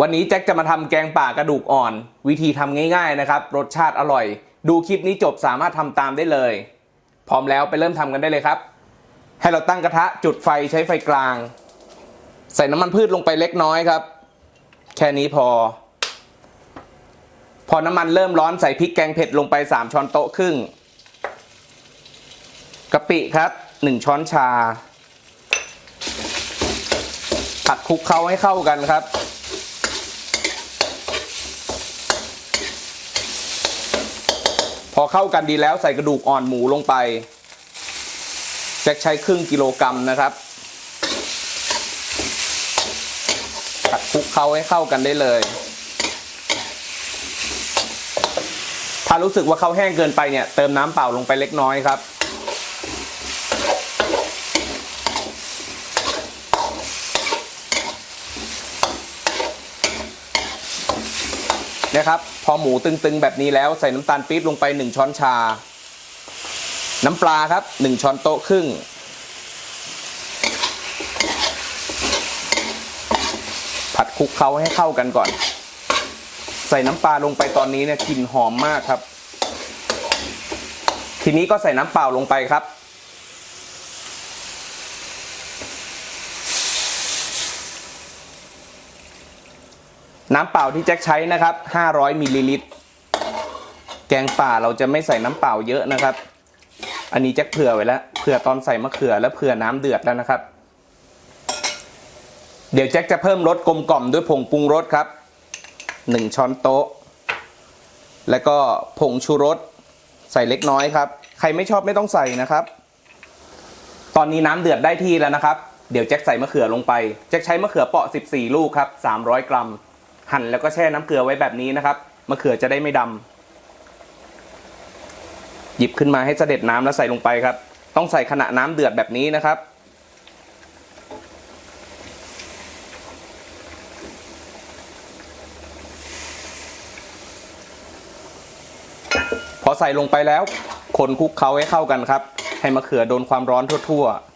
วันนี้แจ็คจะมาทำแกงป่ากระดูกอ่อน วิธีทำง่ายๆนะครับ รสชาติอร่อย ดูคลิปนี้จบสามารถทำตามได้เลย พร้อมแล้วไปเริ่มทำกันได้เลยครับ ให้เราตั้งกระทะจุดไฟใช้ไฟกลาง ใส่น้ำมันพืชลงไปเล็กน้อยครับ แค่นี้พอ พอน้ำมันเริ่มร้อนใส่พริกแกงเผ็ดลงไป 3 ช้อนโต๊ะครึ่งกะปิครับ 1 ช้อนชาผัดคลุกเคล้าให้เข้ากันครับ อเข้ากันดีแล้วใส่กระดูกอ่อนหมูลงไปแจ็คใช้ครึ่งกิโลกรัมนะครับผัดคลุกเคล้าให้เข้ากันได้เลย ถ้ารู้สึกว่าเขาแห้งเกินไปเนี่ย เติมน้ำเปล่าลงไปเล็กน้อยครับ นะครับ พอหมูตึงๆแบบนี้แล้วใส่น้ำตาลปี๊บลงไป 1 ช้อนชา น้ำปลาครับ 1 ช้อนโต๊ะครึ่ง ผัดคลุกเคล้าให้เข้ากันก่อน ใส่น้ำปลาลงไปตอนนี้เนี่ยกลิ่นหอมมากครับ ทีนี้ก็ใส่น้ำเปล่าลงไปครับ น้ำเปล่าที่แจ็คใช้นะครับ 500มิลลิลิตร แกงป่าเราจะไม่ใส่น้ำเปล่าเยอะนะครับ อันนี้แจ็คเผื่อไว้แล้วเผื่อตอนใส่มะเขือและเผื่อน้ำเดือดแล้วนะครับ เดี๋ยวแจ็คจะเพิ่มรสกลมกล่อมด้วยผงปรุงรสครับ 1 ช้อนโต๊ะ แล้วก็ผงชูรสใส่เล็กน้อยครับ ใครไม่ชอบไม่ต้องใส่นะครับ ตอนนี้น้ำเดือดได้ที่แล้วนะครับ เดี๋ยวแจ็คใส่มะเขือลงไป แจ็คใช้มะเขือเปาะ 14 ลูกครับ 300 กรัม หั่นแล้วก็แช่น้ำเกลือไว้แบบนี้นะครับมะเขือจะได้ไม่ดำหยิบขึ้นมาให้เสด็จน้ำแล้วใส่ลงไปครับ ต้องใส่ขณะน้ำเดือดแบบนี้นะครับ พอใส่ลงไปแล้วคนคลุกเคล้าให้เข้ากันครับ ให้มะเขือโดนความร้อนทั่วๆ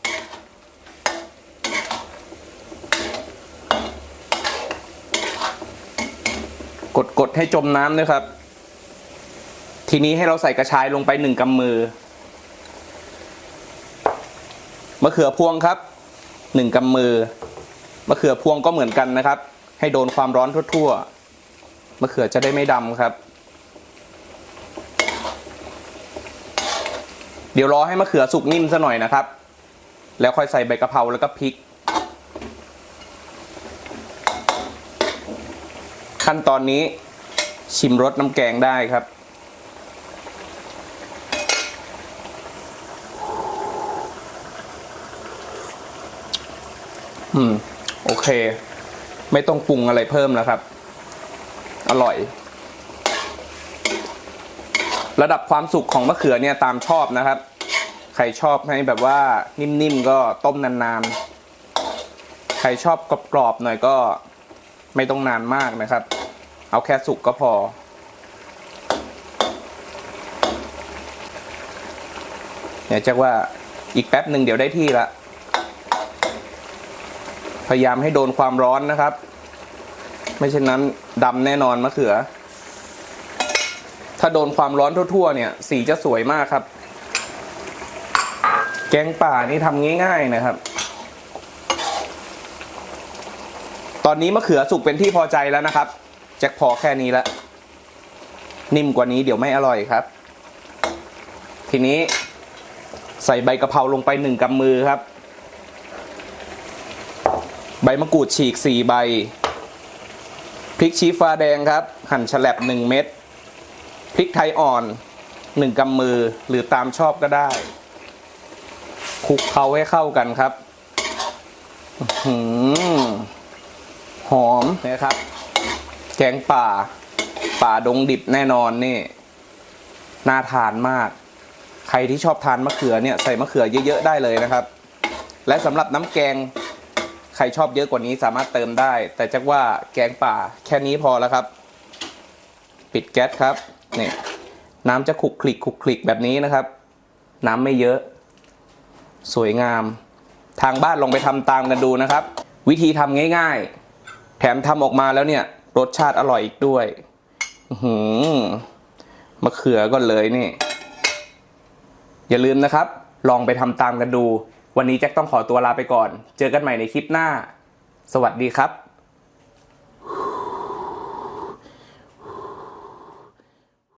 กดกดให้จมน้ำด้วยครับ ทีนี้ให้เราใส่กระชายลงไปหนึ่งกำมือมะเขือพวงครับหนึ่งกำมือมะเขือพวงก็เหมือนกันนะครับ ให้โดนความร้อนทั่วๆมะเขือจะได้ไม่ดำครับ เดี๋ยวรอให้มะเขือสุกนิ่มซะหน่อยนะครับ แล้วค่อยใส่ใบกะเพราแล้วก็พริก ขั้นตอนนี้ชิมรสน้ำแกงได้ครับ อืม โอเค ไม่ต้องปรุงอะไรเพิ่มแล้วครับ อร่อย ระดับความสุกของมะเขือเนี่ยตามชอบนะครับ ใครชอบให้แบบว่านิ่มๆก็ต้มนานๆ ใครชอบกรอบๆหน่อยก็ ไม่ต้องนานมากนะครับ เอาแค่สุกก็พอเนี่ยจะว่าอีกแป๊บหนึ่งเดี๋ยวได้ที่ละพยายามให้โดนความร้อนนะครับ ไม่เช่นนั้นดำแน่นอนมะเขือ ถ้าโดนความร้อนทั่ว ๆ เนี่ย สีจะสวยมากครับ แกงป่านี่ทำง่ายๆนะครับ ตอนนี้มะเขือสุกเป็นที่พอใจแล้วนะครับแจ็คพอแค่นี้ละนิ่มกว่านี้เดี๋ยวไม่อร่อยครับ ทีนี้ใส่ใบกะเพราลงไปหนึ่งกำมือครับ ใบมะกรูดฉีกสี่ใบ พริกชี้ฟ้าแดงครับ หั่นฉลับหนึ่งเม็ดพริกไทยอ่อนหนึ่งกำมือหรือตามชอบก็ได้คลุกเคล้าให้เข้ากันครับ อื หอมนะครับ แกงป่า ป่าดงดิบแน่นอนนี่น่าทานมาก ใครที่ชอบทานมะเขือเนี่ยใส่มะเขือเยอะๆได้เลยนะครับ และสำหรับน้ำแกงใครชอบเยอะกว่านี้สามารถเติมได้ แต่จักว่าแกงป่าแค่นี้พอแล้วครับ ปิดแก๊สครับนี่น้ำจะคลุกคลิกคลุกคลิกแบบนี้นะครับ น้ำไม่เยอะ สวยงาม ทางบ้านลองไปทำตามกันดูนะครับ วิธีทำง่าย แถมทำออกมาแล้วเนี่ย รสชาติอร่อยอีกด้วยหืมมะเขือก่อนเลยนี่ อย่าลืมนะครับ ลองไปทำตามกันดู วันนี้แจ็คต้องขอตัวลาไปก่อน เจอกันใหม่ในคลิปหน้า สวัสดีครับ